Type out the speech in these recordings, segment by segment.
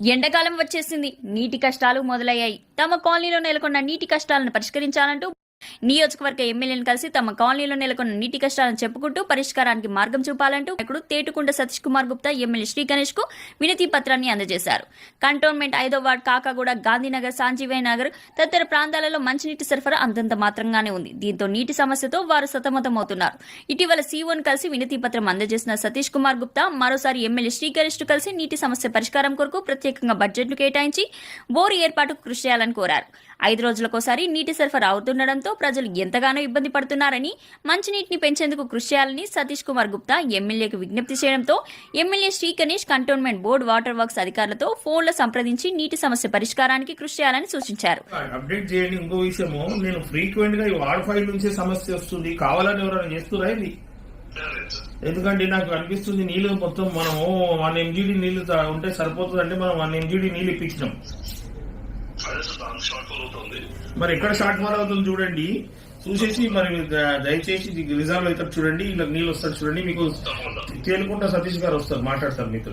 ఎండాకాలం వచ్చేసింది. నీటి కష్టాలు మొదలయ్యాయి. తమ కాలనీలో నెలకొన్న నీటి కష్టాలను పరిష్కరించాలంటూ నియోజకవర్గ ఎమ్మెల్యేను కలిసి తమ కాలనీలో నెలకొన్న నీటి కష్టాలను చెప్పుకుంటూ పరిష్కారానికి మార్గం చూపాలంటూ ఇక్కడ తేటుకుంట సతీష్ కుమార్ గుప్తా ఎమ్మెల్యే శ్రీ గణేష్కు వినతి పత్రాన్ని అందజేశారు. కంటోన్మెంట్ ఐదో వార్డ్ కాకాగూడ గాంధీనగర్ సాంజీవయ నగర్ తదితర ప్రాంతాలలో మంచినీటి సరఫరా అంతంత మాత్రంగానే ఉంది. దీంతో నీటి సమస్యతో వారు సతమతమవుతున్నారు. ఇటీవల సీఓను కలిసి వినతి పత్రం అందజేసిన సతీష్ కుమార్ గుప్తా మరోసారి ఎమ్మెల్యే శ్రీ గణేష్ను కలిసి నీటి సమస్య పరిష్కారం కొరకు ప్రత్యేకంగా బడ్జెట్ను కేటాయించి బోరు ఏర్పాటుకు కృషి చేయాలని కోరారు. ఐదు రోజులకోసారి నీటి సరఫరా అవుతుండడంతో ప్రజలు ఎంతగానో ఇబ్బంది పడుతున్నారని మంచినీటిని పెంచేందుకు కృషి చేయాలని సతీష్ కుమార్ గుప్తా ఎమ్మెల్యేకు విజ్ఞప్తి చేయడంతో MLA Shri Ganesh cantonment board water works అధికారులతో ఫోన్లో సంప్రదించి నీటి సమస్య పరిష్కారానికి కృషి చేయాలని సూచించారు. అప్డేట్ చేయండి ఇంకో విషయము నేను ఫ్రీక్వెంట్గా ఈ వార్డ్ నుంచే సమస్య వస్తుంది కావాలని ఎవరైనా చేస్తున్నా ఇది? ఎందుకంటే నాకు అనిపిస్తుంది నీళ్ళు మొత్తం మనము వన్ ఎంజీడీ నీళ్ళు ఉంటే సరిపోతుంది అంటే మనం వన్ ఎంజీడీ నీళ్ళు ఇప్పించినాం. మరి ఎక్కడ షార్ట్ ఫాల్ అవుతుంది చూడండి. చూసేసి మరి ద- దయచేసి రిజాల్వ్ అవుతారు చూడండి. ఇలా నీళ్ళు వస్తారు చూడండి. మీకు తేలుకుంటా సతీష్ గారు వస్తారు మాట్లాడతారు మీతో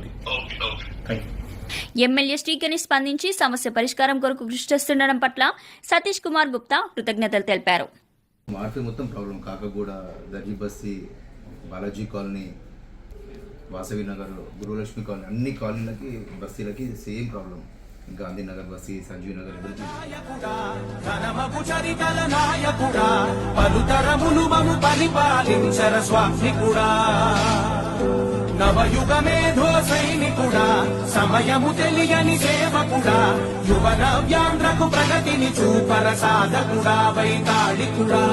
thank you MLA Shri Ganesh స్పందించి సమస్య పరిష్కారం కొరకు కృషి చేస్తుండడం పట్ల సతీష్ కుమార్ గుప్తా కృతజ్ఞతలు తెలిపారు. మార్పు మొత్తం ప్రాబ్లం కాకగూడ దర్జీ బస్తీ బాలాజీ కాలనీ వాసవి నగర్ గురులక్ష్మి కాలనీ అన్ని కాలనీలకి బస్తీలకి సేమ్ ప్రాబ్లం గాంధీనగర్ బస్తీ సంజీవ్ నగర్ పరిపాలించర స్వామికుడా. నవయుగ మేధో సైనికుడా సమయము తెలియని సేవకుడా యువన వ్యాంధ్రకు ప్రగతిని చూపర సాధకుడా వైతాళికుడా.